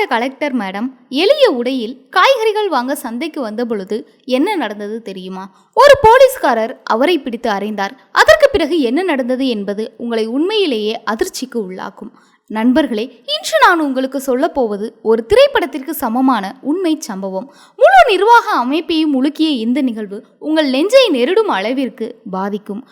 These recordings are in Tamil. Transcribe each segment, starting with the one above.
மாவட்ட கலெக்டர் மேடம் எளிய உடையில் காய்கறிகள் வாங்க சந்தைக்கு வந்த பொழுது என்ன நடந்தது தெரியுமா? ஒரு போலீஸ்காரர் அவரை பிடித்து அறைந்தார். அதற்கு பிறகு என்ன நடந்தது என்பது உங்களை உண்மையிலேயே அதிர்ச்சிக்கு உள்ளாக்கும். நண்பர்களே இன்று நான் உங்களுக்கு சொல்லப் போவது ஒரு திரைப்படத்திற்கு சமமான உண்மை சம்பவம். முழு நிர்வாக அமைப்பையும் முழுக்கிய இந்த நிகழ்வு உங்கள் நெஞ்சை நெருடும் அளவிற்கு பாதிக்கும்.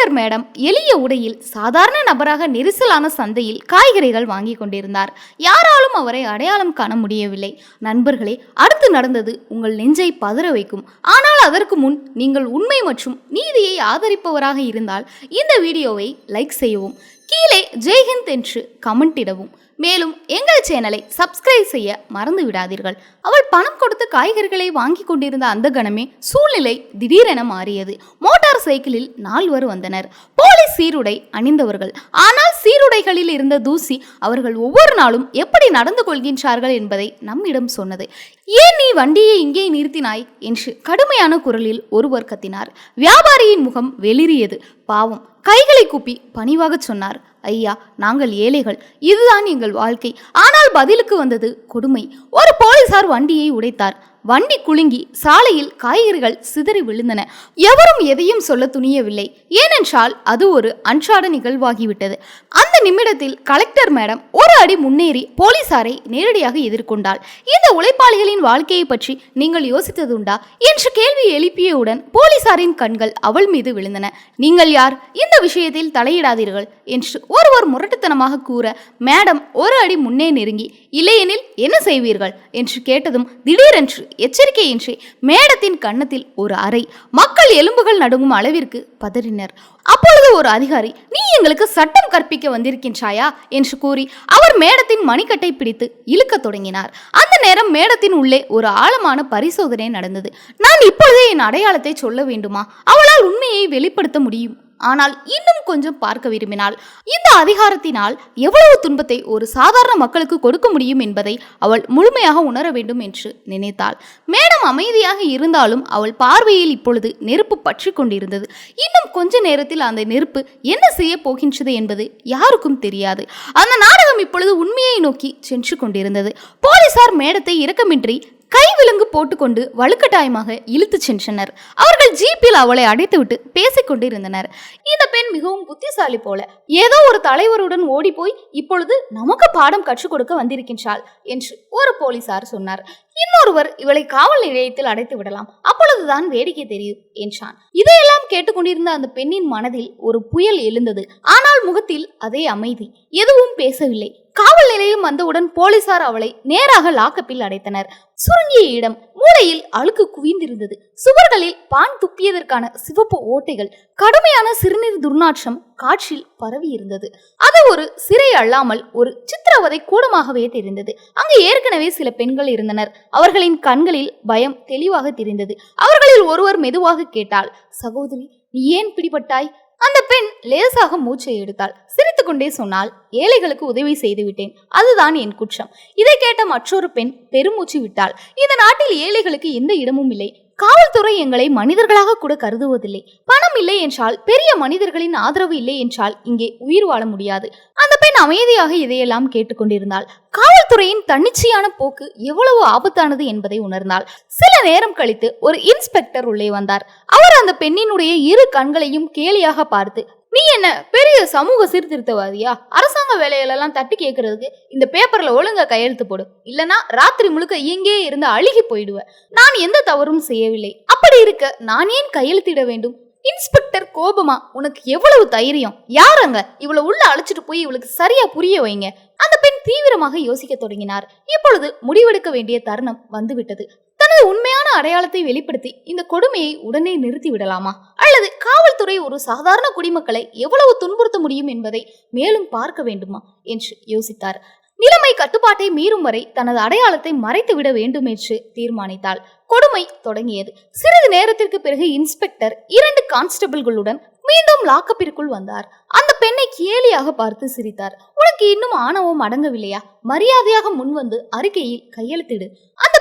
கலெக்டர் மேடம் எளிய உடையில் சாதாரண நபராக நெரிசலான சந்தையில் காய்கறிகள் வாங்கி கொண்டிருந்தார். யாராலும் அவரை அடையாளம் காண முடியவில்லை. நண்பர்களே அடுத்து நடந்தது உங்கள் நெஞ்சை பதற வைக்கும். ஆனால் அதற்கு முன் நீங்கள் உண்மை மற்றும் நீதியை ஆதரிப்பவராக இருந்தால் இந்த வீடியோவை லைக் செய்யவும். கீழே ஜெய்ஹிந்த் என்று கமெண்ட் இடவும். மேலும் எங்கள் சேனலை சப்ஸ்கிரைப் செய்ய மறந்து விடாதீர்கள். அவள் பணம் கொடுத்து காய்கறிகளை வாங்கி கொண்டிருந்த அந்த கணமே சூழ்நிலை திடீரென மாறியது. மோட்டார் சைக்கிளில் நால்வர் வந்தனர். போலீஸ் சீருடை அணிந்தவர்கள். ஆனால் சீருடைகளில் இருந்த தூசி அவர்கள் ஒவ்வொரு நாளும் எப்படி நடந்து கொள்கின்றார்கள் என்பதை நம்மிடம் சொன்னது. ஏன் நீ வண்டியை இங்கே நிறுத்தினாய்? என்று கடுமையான குரலில் ஒருவர் கத்தினார். வியாபாரியின் முகம் வெளிரியது பாவம். கைகளை கூப்பி பணிவாக சொன்னார். ஐயா நாங்கள் ஏழைகள். இதுதான் எங்கள் வாழ்க்கை. ஆனால் பதிலுக்கு வந்தது கொடுமை. ஒரு போலீசார் வண்டியை உடைத்தார். வண்டி குலுங்கி சாலையில் காய்கறிகள் சிதறி விழுந்தன. எவரும் எதையும் சொல்ல துணியவில்லை. ஏனென்றால் அது ஒரு அன்றாட நிகழ்வாகிவிட்டது. அந்த நிமிடத்தில் கலெக்டர் மேடம் ஒரு அடி முன்னேறி போலீசாரை நேரடியாக எதிர்கொண்டாள். இந்த உழைப்பாளிகளின் வாழ்க்கையை பற்றி நீங்கள் யோசித்ததுண்டா? என்று கேள்வி எழுப்பியவுடன் போலீசாரின் கண்கள் அவள் மீது விழுந்தன. நீங்கள் யார்? இந்த விஷயத்தில் தலையிடாதீர்கள் என்று ஒருவர் முரட்டுத்தனமாக கூற மேடம் ஒரு அடி முன்னே நெருங்கி இல்லையெனில் என்ன செய்வீர்கள்? என்று கேட்டதும் திடீரென்று எச்சரிக்கையின்றி மேடத்தின் கன்னத்தில் ஒரு அறை. மக்கள் எலும்புகள் நடுங்கும் அளவிற்கு பதறினர். அப்பொழுது ஒரு அதிகாரி நீ எங்களுக்கு சட்டம் கற்பிக்க வந்திருக்கின்றாயா? என்று கூறி அவர் மேடத்தின் மணிக்கட்டை பிடித்து இழுக்கத் தொடங்கினார். அந்த நேரம் மேடத்தின் உள்ளே ஒரு ஆழமான பரிசோதனை நடந்தது. நான் இப்பொழுதே என் அடையாளத்தை சொல்ல வேண்டுமா? அவளால் உண்மையை வெளிப்படுத்த முடியும். ஆனால் இன்னும் கொஞ்சம் பார்க்க விரும்பினாள் இந்த அதிகாரத்தினால் எவ்வளவு துன்பத்தை ஒரு சாதாரண மக்களுக்கு கொடுக்க முடியும் என்பதை அவள் முழுமையாக உணர வேண்டும் என்று நினைத்தாள். மேடம் அமைதியாக இருந்தாலும் அவள் பார்வையில் இப்பொழுது நெருப்பு பற்றி கொண்டிருந்தது. இன்னும் கொஞ்ச நேரத்தில் அந்த நெருப்பு என்ன செய்ய போகின்றது என்பது யாருக்கும் தெரியாது. அந்த நாடகம் இப்பொழுது உண்மையை நோக்கி சென்று கொண்டிருந்தது. போலீசார் மேடத்தை இரக்கமின்றி கை விலங்கு போட்டுக்கொண்டு வலுக்கட்டாயமாக இழுத்துச் சென்றனர். அவர்கள் ஜீப்பில் அவளை அடைத்துவிட்டு பேசிக் கொண்டிருந்தனர். இந்த பெண் மிகவும் புத்திசாலி போல ஏதோ ஒரு தலைவருடன் ஓடி போய் இப்பொழுது நமக்கு பாடம் கற்றுக் கொடுக்க வந்திருக்கின்றாள் என்று ஒரு போலீசார் சொன்னார். இன்னொருவர் இவளை காவல் நிலையத்தில் அடைத்து விடலாம். அப்பொழுதுதான் வேடிக்கை தெரியும் என்றான். இதையெல்லாம் கேட்டுக்கொண்டிருந்த அந்த பெண்ணின் மனதில் ஒரு புயல் எழுந்தது. ஆனால் முகத்தில் அதே அமைதி. எதுவும் பேசவில்லை. காவல் நிலையம் வந்தவுடன் போலீசார் அவளை நேராக லாக்கப்பில் அடைத்தனர். சுருங்கிய இடம் மூளையில் அழுக்கு குவிந்திருந்தது. சுவர்களில் பான் துப்பியதற்கான சிவப்பு ஓட்டைகள் கடுமையான சிறுநீர் துர்நாற்றம் காற்றில் பரவி இருந்தது அது ஒரு சிறை அல்லாமல் ஒரு சித்திரவதை கூடமாகவே தெரிந்தது. அங்கு ஏற்கனவே சில பெண்கள் இருந்தனர். அவர்களின் கண்களில் பயம் தெளிவாக தெரிந்தது. அவர்களில் ஒருவர் மெதுவாக கேட்டாள் சகோதரி நீ ஏன் பிடிபட்டாய்? அந்த பெண் லேசாக மூச்சை எடுத்தாள். சிரித்துக்கொண்டே சொன்னால் ஏழைகளுக்கு உதவி செய்து விட்டேன். அதுதான் என் குற்றம். இதை கேட்ட மற்றொரு பெண் பெருமூச்சு விட்டாள். இந்த நாட்டில் ஏழைகளுக்கு எந்த இடமும் இல்லை. காவல்துறை எங்களை மனிதர்களாக கூட கருதுவதில்லை. பணம் இல்லை என்றால் பெரிய மனிதர்களின் ஆதரவு இல்லை என்றால் இங்கே உயிர் வாழ முடியாது. அந்த பெண் அமைதியாக இதையெல்லாம் கேட்டுக்கொண்டிருந்தாள். காவல்துறையின் தன்னிச்சையான போக்கு எவ்வளவு ஆபத்தானது என்பதை உணர்ந்தாள். சில நேரம் கழித்து ஒரு இன்ஸ்பெக்டர் உள்ளே வந்தார். அவர் அந்த பெண்ணினுடைய இரு கண்களையும் கேலியாக பார்த்து நீ என்ன பெரிய சமூக சீர்திருத்தவாதியா? அரசாங்க வேலைகளெல்லாம் தட்டி கேட்கறதுக்கு இந்த பேப்பர்ல ஒழுங்கா கையெழுத்து போடு. இல்லனா ராத்திரி முழுக்க இங்கே இருந்து அழுகி போயிடுவ. நான் எந்த தவறும் செய்யவில்லை. அப்படி இருக்க நான் ஏன் கையெழுத்திட வேண்டும்? இன்ஸ்பெக்டர் கோபமா உனக்கு எவ்வளவு தைரியம்? யாரங்க இவளை உள்ள அழைச்சிட்டு போய் இவளுக்கு சரியா புரிய வைங்க? அந்த பெண் தீவிரமாக யோசிக்க தொடங்கினார். இப்பொழுது முடிவெடுக்க வேண்டிய தருணம் வந்துவிட்டது. தனது உண்மையான அடையாளத்தை வெளிப்படுத்தி இந்த கொடுமையை உடனே நிறுத்தி விடலாமா அல்லது காவல்துறை ஒரு சாதாரண குடிமக்களை எவ்வளவு துன்புறுத்த முடியும் என்பதை மேலும் பார்க்க வேண்டுமா? என்று யோசித்தார். நிலைமை கட்டுப்பாட்டை மீறும் வரை தனது அடையாளத்தை மறைத்து விட வேண்டும் என்று தீர்மானித்தாள். கொடுமை தொடங்கியது. சிறிது நேரத்திற்கு பிறகு இன்ஸ்பெக்டர் இரண்டு கான்ஸ்டபிள்களுடன் மீண்டும் லாக்கப்பிற்குள் வந்தார். அந்த பெண்ணை கேலியாக பார்த்து சிரித்தார். உனக்கு இன்னும் ஆணவம் அடங்கவில்லையா? மரியாதையாக முன்வந்து அறிக்கையில் கையெழுத்திடு.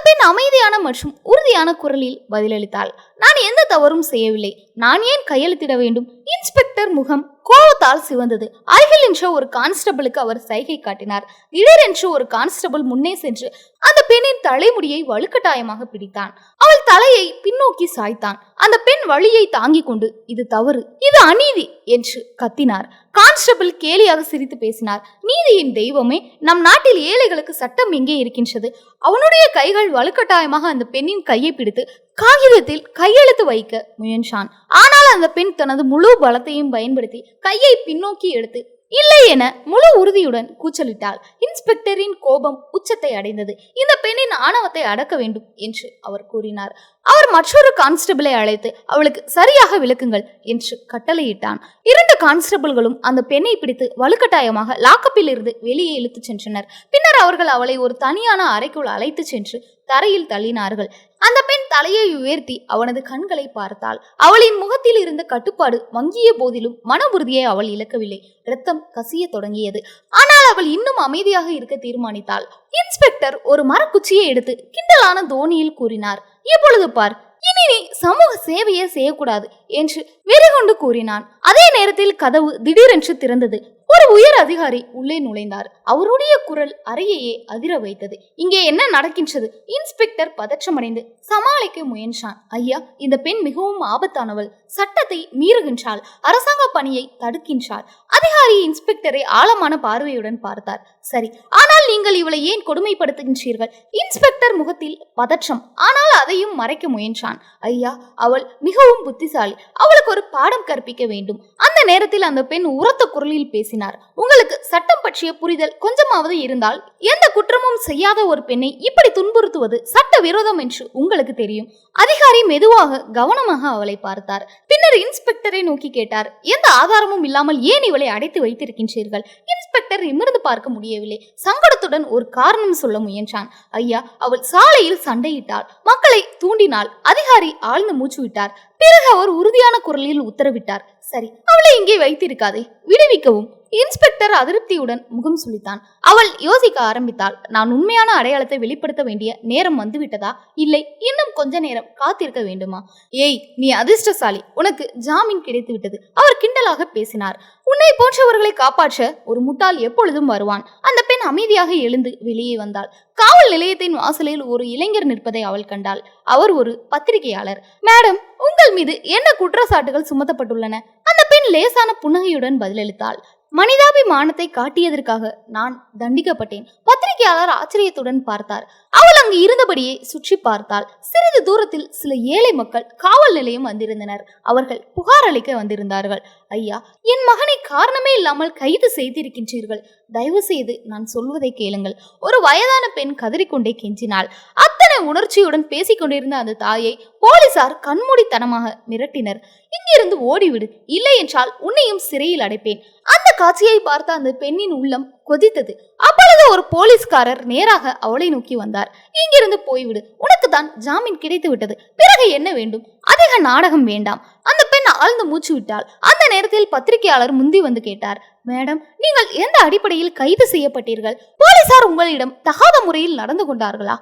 பெண் அமைதியான மற்றும் உறுதியான குரலில் பதிலளித்தாள். நான் எந்த தவறும் செய்யவில்லை. நான் ஏன் கையெழுத்திட வேண்டும்? இன்ஸ்பெக்டர் முகம் கோபத்தால் சிவந்தது. அருகில் என்ற ஒரு கான்ஸ்டபிளுக்கு அவர் சைகை காட்டினார். திடீரென்று ஒரு கான்ஸ்டபிள் முன்னே சென்று அந்த பெண்ணின் தலைமுடியை வலுக்கட்டாயமாக பிடித்தான். அவள் தலையை பின்னோக்கி சாய்த்தான். அந்த பெண் வழியை தாங்கிக் கொண்டு இது தவறு. இது அநீதி என்று கத்தினார். கான்ஸ்டபிள் கேலியாக சிரித்து பேசினார். நீதியின் தெய்வமே நம் நாட்டில் ஏழைகளுக்கு சட்டம் எங்கே இருக்கின்றது? அவனுடைய கைகள் வலுக்கட்டாயமாக அந்த பெண்ணின் கையை பிடித்து காகிதத்தில் கையெழுத்து வைக்க முயன்றான். ஆனால் அந்த பெண் தனது முழு பலத்தையும் பயன்படுத்தி கையை பின்னோக்கி எடுத்து இல்லை என முழு உறுதியுடன் கூச்சலிட்டாள். இன்ஸ்பெக்டரின் கோபம் உச்சத்தை அடைந்தது. இந்த பெண்ணின் ஆணவத்தை அடக்க வேண்டும் என்று அவர் கூறினார். அவர் மற்றொரு கான்ஸ்டபிளை அழைத்து அவளுக்கு சரியாக விளக்குங்கள் என்று கட்டளையிட்டான். இரண்டு கான்ஸ்டபிள்களும் அந்த பெண்ணை பிடித்து வலுக்கட்டாயமாக லாக்கப்பில் இருந்து வெளியே இழுத்துச் சென்றனர். பின்னர் அவர்கள் அவளை ஒரு தனியான அறைக்குள் அழைத்துச் சென்று தரையில் தள்ளினார்கள். அந்த பெண் தலையை உயர்த்தி அவனது கண்களை பார்த்தாள். அவளின் முகத்தில் இருந்த கட்டுப்பாடு மங்கிய போதிலும் மன உறுதியை அவள் இழக்கவில்லை. ரத்தம் கசிய தொடங்கியது. ஆனால் அவள் இன்னும் அமைதியாக இருக்க தீர்மானித்தாள். இன்ஸ்பெக்டர் ஒரு மரக்குச்சியை எடுத்து கிண்டலான தோனியில் கூறினார். இப்பொழுது பார் இனி நீ சமூக சேவையே செய்யக்கூடாது என்று வெறிகொண்டு கூறினான். அதே நேரத்தில் கதவு திடீரென்று திறந்தது. ஒரு உயர் அதிகாரி உள்ளே நுழைந்தார். அவருடைய குரல் அறையையே அதிர வைத்தது. இங்கே என்ன நடக்கின்றது? இன்ஸ்பெக்டர் பதற்றமடைந்து சமாளிக்க முயன்றான். ஐயா இந்த பெண் மிகவும் ஆபத்தானவள். சட்டத்தை மீறுகின்றாள். அரசாங்க பணியை தடுக்கின்றாள். அதிகாரி இன்ஸ்பெக்டரை ஆழமான பார்வையுடன் பார்த்தார். சரி ஆனால் நீங்கள் இவளை ஏன் கொடுமைப்படுத்துகின்றீர்கள்? இன்ஸ்பெக்டர் முகத்தில் பதற்றம். ஆனால் அதையும் மறைக்க முயன்றான். ஐயா அவள் மிகவும் புத்திசாலி. அவளுக்கு ஒரு பாடம் கற்பிக்க வேண்டும். அந்த நேரத்தில் அந்த பெண் உரத்த குரலில் பேசினார் பேசினார். உங்களுக்கு சட்டம் பற்றிய புரிதல் கொஞ்சமாவது இருந்தால் எந்த குற்றமும் செய்யாத ஒரு பெண்ணை இப்படி துன்புறுத்துவது சட்ட விரோதம் என்று உங்களுக்கு தெரியும். அதிகாரி மெதுவாக கவனமாக அவளை பார்த்தார். பின்னர் இன்ஸ்பெக்டரை நோக்கி கேட்டார். எந்த ஆதாரமும் இல்லாமல் ஏன் இவளை அடைத்து வைத்திருக்கின்றீர்கள்? இன்ஸ்பெக்டர் நிமிர்ந்து பார்க்க முடியவில்லை. சங்கடத்துடன் ஒரு காரணம் சொல்ல முயன்றான். ஐயா அவள் சாலையில் சண்டையிட்டாள். மக்களை தூண்டினாள். அதிகாரி ஆழ்ந்து மூச்சு விட்டார். பிறகு அவர் உறுதியான குரலில் உத்தரவிட்டார். சரி அவளை இங்கே வைத்திருக்காதே. விடுவிக்கவும். இன்ஸ்பெக்டர் அதிருப்தியுடன் முகம் சுழித்தான் அவள் யோசிக்க ஆரம்பித்தாள் நான் உண்மையான அடையாளத்தை வெளிப்படுத்த வேண்டிய நேரம் வந்துவிட்டதா? இல்லை இன்னும் கொஞ்ச நேரம் காத்திருக்க வேண்டுமா? ஏய் நீ அதிர்ஷ்டசாலி. உனக்கு ஜாமீன் கிடைத்து விட்டது அவர் கிண்டலாக பேசினார். உன்னை போன்றவர்களை காப்பாற்ற ஒரு முட்டாள் எப்பொழுதும் வருவான். அந்த பெண் அமைதியாக எழுந்து வெளியே வந்தாள். காவல் நிலையத்தின் வாசலில் ஒரு இளைஞர் நிற்பதை அவள் கண்டாள். அவர் ஒரு பத்திரிகையாளர். மேடம் உங்கள் மீது என்ன குற்றச்சாட்டுகள் சுமத்தப்பட்டுள்ளன? அந்த பெண் லேசான புன்னகையுடன் பதிலளித்தாள். மனிதாபிமானத்தை காட்டியதற்காக நான் தண்டிக்கப்பட்டேன். பத்திரிகையாளர் ஆச்சரியத்துடன் பார்த்தார். அவள் அங்கு இருந்தபடியே சுற்றி பார்த்தாள். சிறிது தூரத்தில் சில ஏழை மக்கள் காவல் நிலையம் வந்திருந்தனர். அவர்கள் புகார் அளிக்க வந்திருந்தார்கள். ஐயா என் மகனை காரணமே இல்லாமல் கைது செய்திருக்கின்றீர்கள். தயவு செய்து நான் சொல்வதை கேளுங்கள். ஒரு வயதான பெண் கதறிக்கொண்டே கெஞ்சினாள். அத்தனை உணர்ச்சியுடன் பேசிக்கொண்டிருந்த அந்த தாயை போலீசார் கண்மூடித்தனமாக மிரட்டினர். இங்கிருந்து ஓடிவிடு. இல்லை என்றால் உன்னையும் சிறையில் அடைப்பேன். அந்த காட்சியை பார்த்த அந்த பெண்ணின் உள்ளம் கொதித்தது. அப்பொழுது ஒரு போலீஸ்காரர் நேராக அவளை நோக்கி வந்தார். இங்கிருந்து போய்விடு. உனக்கு தான் ஜாமீன் கிடைத்து விட்டது பிறகு என்ன வேண்டும்? அதிக நாடகம் வேண்டாம். அந்த ஆழ்ந்து மூச்சு விட்டாள் அந்த நேரத்தில் பத்திரிகையாளர் முந்தி வந்து கேட்டார் மேடம் நீங்கள் எந்த அடிப்படையில் கைது செய்யப்பட்டீர்கள்? போலீசார் உங்களிடம் தகாத முறையில் நடந்து கொண்டார்களா?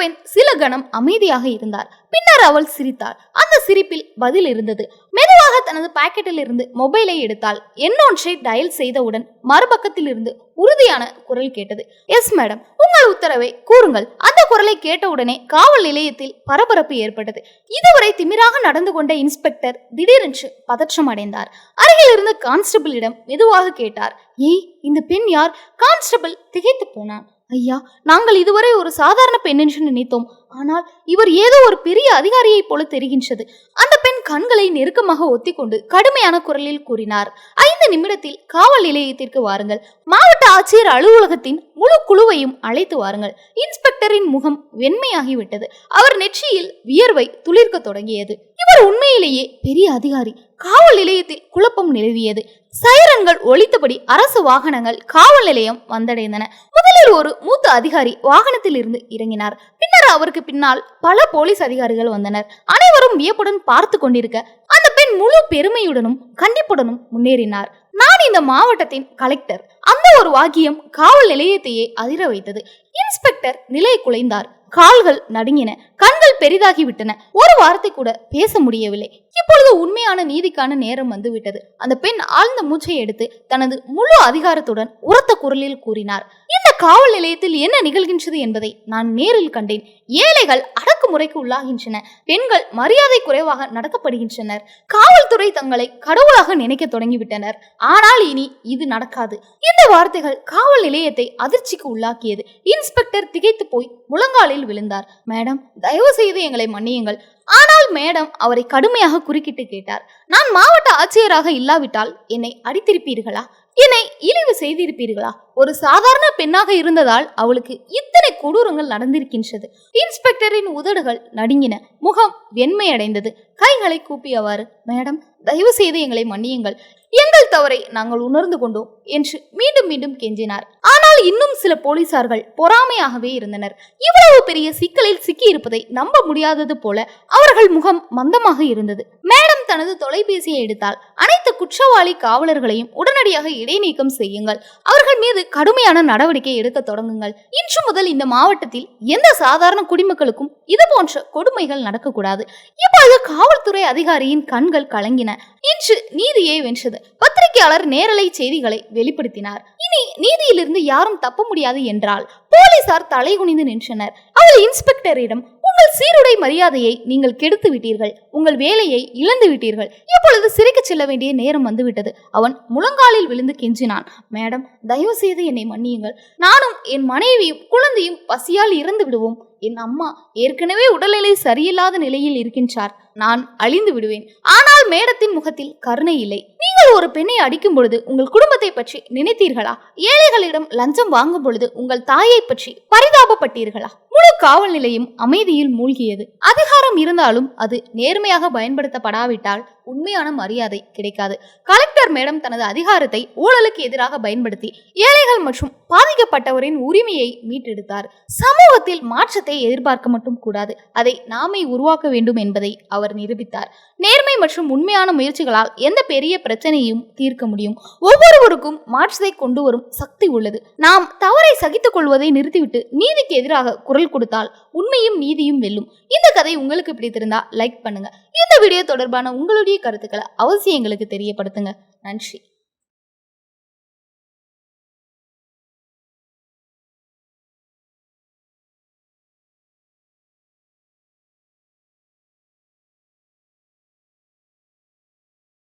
பெண் சில கணம் அமைதியாக இருந்தார் பின்னர் அவள் சிரித்தாள். அந்த சிரிப்பில் பதில் இருந்தது. மெதுவாக தனது பாக்கெட்டில் இருந்து மொபைலை எடுத்தால் என்னொன்றை டயல் செய்தவுடன் மறுபக்கத்தில் இருந்து உறுதியான குரல் கேட்டது. எஸ் மேடம் உங்கள் உத்தரவை கூறுங்கள். அந்த குரலை கேட்டவுடனே காவல் நிலையத்தில் பரபரப்பு ஏற்பட்டது. இதுவரை திமிராக நடந்து கொண்ட இன்ஸ்பெக்டர் திடீரென்று பதற்றம் அடைந்தார். அருகில் இருந்த கான்ஸ்டபிளிடம் மெதுவாக கேட்டார். ஏய் இந்த பெண் யார்? கான்ஸ்டபிள் திகைத்து போனான். ஐயா நாங்கள் இதுவரை ஒரு சாதாரண பெண் என்று நினைத்தோம். ஆனால் இவர் ஏதோ ஒரு பெரிய அதிகாரியைப் போல தெரிகின்றது. அந்த பெண் கண்களை நெருக்கமாக ஒத்திக்கொண்டு கடுமையான குரலில் கூறினார். ஐந்து நிமிடத்தில் காவல் நிலையத்திற்கு வாருங்கள். மாவட்ட ஆட்சியர் அலுவலகத்தின் முழு குழுவையும் அழைத்து வாருங்கள். இன்ஸ்பெக்டரின் முகம் வெண்மையாகிவிட்டது. அவர் நெற்றியில் வியர்வை துளிர்க்க தொடங்கியது. இவர் உண்மையிலேயே பெரிய அதிகாரி. காவல் நிலையத்தில் குழப்பம் நிலவியது. சைரன்கள் ஒழித்தபடி அரசு வாகனங்கள் காவல் நிலையம் வந்தடைந்தன. முதலில் ஒரு மூத்த அதிகாரி வாகனத்தில் இருந்து இறங்கினார். பின்னர் அவருக்கு பின்னால் பல போலீஸ் அதிகாரிகள் வந்தனர். அனைவரும் வியப்புடன் பார்த்து கொண்டிருக்க அந்த பெண் முழு பெருமையுடனும் கண்டிப்புடனும் முன்னேறினார். நான் இந்த மாவட்டத்தின் கலெக்டர். அந்த ஒரு வாக்கியம் காவல் நிலையத்தையே அதிர வைத்தது. இன்ஸ்பெக்டர் நிலை குலைந்தார். கால்கள் நடுங்கின. கண்கள் பெரிதாகிவிட்டன. ஒரு வார்த்தை கூட பேச முடியவில்லை. இப்பொழுது உண்மையான நீதிக்கான நேரம் வந்துவிட்டது. அந்த பெண் ஆழ்ந்த மூச்சை எடுத்து தனது முழு அதிகாரத்துடன் உரத்த குரலில் கூறினார். இந்த காவல் நிலையத்தில் என்ன நிகழ்கின்றது என்பதை நான் நேரில் கண்டேன். ஏழைகள் அடக்குமுறைக்கு உள்ளாகின்றன. பெண்கள் மரியாதை குறைவாக நடத்தப்படுகின்றனர் காவல்துறை தங்களை கடவுளாக நினைக்க தொடங்கிவிட்டனர். ஆனால் இனி இது நடக்காது. இந்த வார்த்தைகள் காவல் நிலையத்தை அதிர்ச்சிக்கு உள்ளாக்கியது. இன்ஸ்பெக்டர் திகைத்து போய் முழங்காலில் விழுந்தார். மேடம் தயவு செய்து எங்களை மன்னியுங்கள். ஆனால் மேடம் அவரை கடுமையாக குறுக்கிட்டு கேட்டார். நான் மாவட்ட ஆட்சியராக இல்லாவிட்டால் என்னை அடித்திருப்பீர்களா? என்னை இழிவு செய்திருப்பீர்களா? ஒரு சாதாரண பெண்ணாக இருந்ததால் அவளுக்கு இத்தனை கொடூரங்கள் நடந்திருக்கின்றது. இன்ஸ்பெக்டரின் உதடுகள் நடுங்கின. முகம் வெண்மையடைந்தது. கைகளை கூப்பியவாறு மேடம் தயவு செய்து எங்களை மன்னியுங்கள். எங்கள் தவறை நாங்கள் உணர்ந்து கொண்டோம் என்று மீண்டும் மீண்டும் கெஞ்சினார். ஆனால் இன்னும் சில போலீசார்கள் பொறாமையாகவே இருந்தனர். இவ்வளவு பெரிய சிக்கலில் சிக்கியிருப்பதை நம்ப முடியாதது போல அவர்கள் முகம் மந்தமாக இருந்தது. மேடம் தனது தொலைபேசியை எடுத்தால் அனைத்து குற்றவாளி காவலர்களையும் உடனடியாக இடைநீக்கம் செய்யுங்கள். அவர்கள் மீது கடுமையான நடவடிக்கை எடுக்க தொடங்குங்கள். இன்று முதல் இந்த மாவட்டத்தில் எந்த சாதாரண குடிமக்களுக்கும் இது போன்ற கொடுமைகள் நடக்கக்கூடாது. இப்பொழுது காவல்துறை அதிகாரியின் கண்கள் கலங்கின. இன்று நீதியை வென்றது. பத்திரிகையாளர் நேரலை செய்திகளை வெளிப்படுத்தினார். இனி நீதியிலிருந்து யாரும் தப்ப முடியாது என்றால் போலீசார் தலைகுனிந்து நின்றனர். அவர் இன்ஸ்பெக்டரிடம் உங்கள் சீருடை மரியாதையை நீங்கள் கெடுத்து விட்டீர்கள். உங்கள் வேலையை இழந்து விட்டீர்கள். இப்பொழுது சிறைக்கு செல்ல வேண்டிய நேரம் வந்துவிட்டது. அவன் முழங்காலில் விழுந்து கெஞ்சினான். மேடம் தயவு செய்து என்னை மன்னியுங்கள். நானும் என் மனைவியும் குழந்தையும் பசியால் இறந்து விடுவோம் என் அம்மா ஏற்கனவே உடல்நிலை சரியில்லாத நிலையில் இருக்கின்றார். நான் அழிந்து விடுவேன். ஆனால் மேடத்தின் முகத்தில் கருணை இல்லை. நீங்கள் ஒரு பெண்ணை அடிக்கும் பொழுது உங்கள் குடும்பத்தை பற்றி நினைத்தீர்களா? ஏழைகளிடம் லஞ்சம் வாங்கும் பொழுது உங்கள் தாயை பற்றி பரிதாபப்பட்டீர்களா? முழு காவல் நிலையம் அமைதியில் மூழ்கியது. அதிகாரம் இருந்தாலும் அது நேர்மையாக பயன்படுத்தப்படாவிட்டால் உண்மையான மரியாதை கிடைக்காது. கலெக்டர் மேடம் தனது அதிகாரத்தை ஊழலுக்கு எதிராக பயன்படுத்தி ஏழைகள் மற்றும் பாதிக்கப்பட்டவரின் உரிமையை மீட்டெடுத்தார். சமூகத்தில் மாற்றத்தை மாற்றத்தை எதிர்பார்க்க மட்டும் கூடாது. அதை நாமே உருவாக்க வேண்டும் என்பதை அவர் நிரூபித்தார். நேர்மை மற்றும் உண்மையான முயற்சிகளால் எந்த பெரிய பிரச்சனையும் தீர்க்க முடியும். ஒவ்வொருவருக்கும் மாற்றத்தை கொண்டு வரும் சக்தி உள்ளது. நாம் தவறை சகித்துக் கொள்வதை நிறுத்திவிட்டு நீதிக்கு எதிராக குரல் கொடுத்தால் உண்மையும் நீதியும் வெல்லும். இந்த கதை உங்களுக்கு பிடித்திருந்தா லைக் பண்ணுங்க. இந்த வீடியோ தொடர்பான உங்களுடைய கருத்துக்களை அவசியம் எங்களுக்கு தெரியப்படுத்துங்க. நன்றி.